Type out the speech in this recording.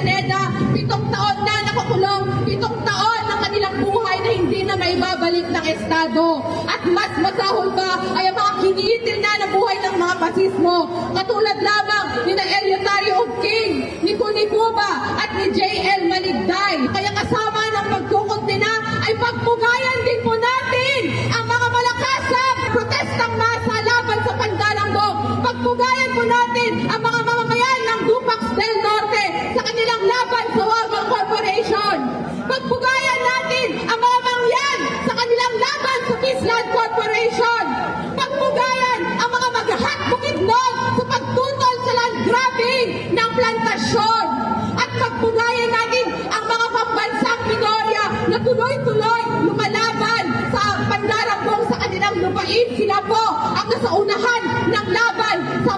Avellaneda, pitong taon na nakakulong, pitong taon ng kanilang buhay na hindi na maibabalik ng Estado. At mas masahol pa ay ang mga kinitil na ng buhay ng mga pasismo. Katulad lamang ni na Eleuterio of King, ni Kuni Cuba at ni J.L. Maligday. Kaya kasama ng pagkukuntina ay pagpugayan din po natin ang mga malakasang protestang masa laban sa Pandalanggong. Pagpugayan po natin ang mga mamamayan ng Dupax del Norte sa kanilang laban sa Wagang Corporation. Pagpugayan natin ang mga mangyan sa kanilang laban sa Peaceland Corporation. Pagpugayan ang mga maghahat bukidnon sa pagtutol sa land grabbing ng plantasyon. At pagpugayan natin ang mga pambansang minorya na tuloy-tuloy lumalaban sa pandarambong sa kanilang lupain. Sila po ang nasa unahan ng laban sa